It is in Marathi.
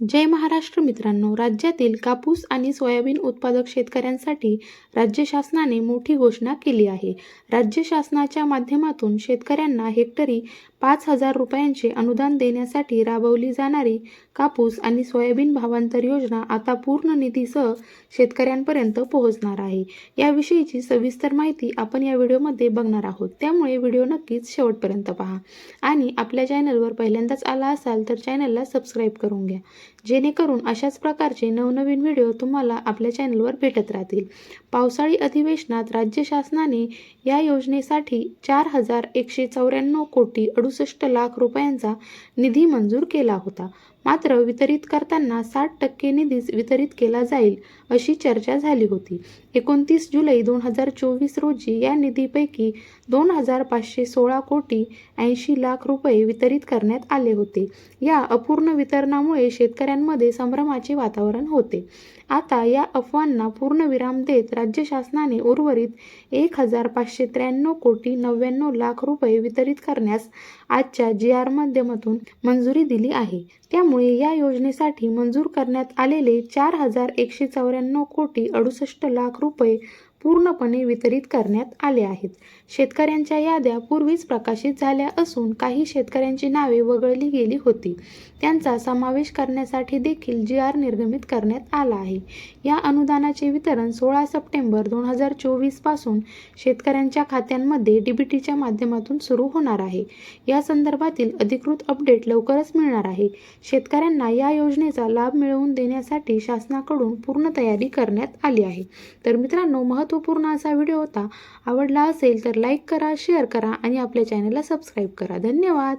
जय महाराष्ट्र मित्रांनो. राज्यातील कापूस आणि सोयाबीन उत्पादक शेतकऱ्यांसाठी राज्य शासनाने मोठी घोषणा केली आहे. राज्य शासनाच्या माध्यमातून शेतकऱ्यांना हेक्टरी पाच हजार रुपयांचे अनुदान देण्यासाठी राबवली जाणारी कापूस आणि सोयाबीन भावांतर योजना आता पूर्ण निधीसह शेतकऱ्यांपर्यंत पोहोचणार आहे. याविषयीची सविस्तर माहिती आपण या व्हिडिओमध्ये बघणार आहोत. त्यामुळे व्हिडिओ नक्कीच शेवटपर्यंत पहा. आणि आपल्या चॅनलवर पहिल्यांदाच आला असाल तर चॅनलला सबस्क्राईब करून घ्या. जेणेकरून अशाच प्रकारचे नवनवीन व्हिडिओ तुम्हाला आपल्या चॅनलवर भेटत राहतील. पावसाळी अधिवेशनात राज्य शासनाने या योजनेसाठी चार हजार एकशे चौऱ्याण्णव कोटी अडुसष्ट लाख रुपयांचा निधी मंजूर केला होता. मात्र वितरित करताना साठ टक्के निधीच वितरित केला जाईल अशी चर्चा झाली होती. एकोणतीस जुलै दोन हजार चोवीस रोजी या निधीपैकी दोन हजार पाचशे सोळा कोटी ऐंशी लाख रुपये वितरित करण्यात आले होते. या अपूर्ण वितरणामुळे शेतकऱ्यांमध्ये संभ्रमाचे वातावरण होते. आता या अफवांना पूर्णविराम देत राज्य शासनाने उर्वरित एक हजार पाचशे त्र्याण्णव कोटी नव्याण्णव लाख रुपये वितरित करण्यास आजच्या जी आर माध्यमातून मंजुरी दिली आहे. त्यामुळे या योजनेसाठी मंजूर करण्यात आलेले चार हजार एकशे चौऱ्याण्णव कोटी अडुसष्ट लाख रुपये पूर्णपणे वितरित करण्यात आले आहेत. शेतकऱ्यांच्या याद्या पूर्वीच प्रकाशित झाल्या असून काही शेतकऱ्यांची नावे वगळली गेली होती. त्यांचा समावेश करण्यासाठी देखील जी आर निर्गमित करण्यात आला आहे. या अनुदानाचे वितरण सोळा सप्टेंबर दोन हजार चोवीसपासून शेतकऱ्यांच्या खात्यांमध्ये डीबीटीच्या माध्यमातून सुरू होणार आहे. या संदर्भातील अधिकृत अपडेट लवकरच मिळणार आहे. शेतकऱ्यांना या योजनेचा लाभ मिळवून देण्यासाठी शासनाकडून पूर्ण तयारी करण्यात आली आहे. तर मित्रांनो महत्त्वपूर्ण असा व्हिडिओ होता. आवडला असेल तर लाईक करा शेअर करा आणि आपल्या चॅनलला सबस्क्राईब करा. धन्यवाद!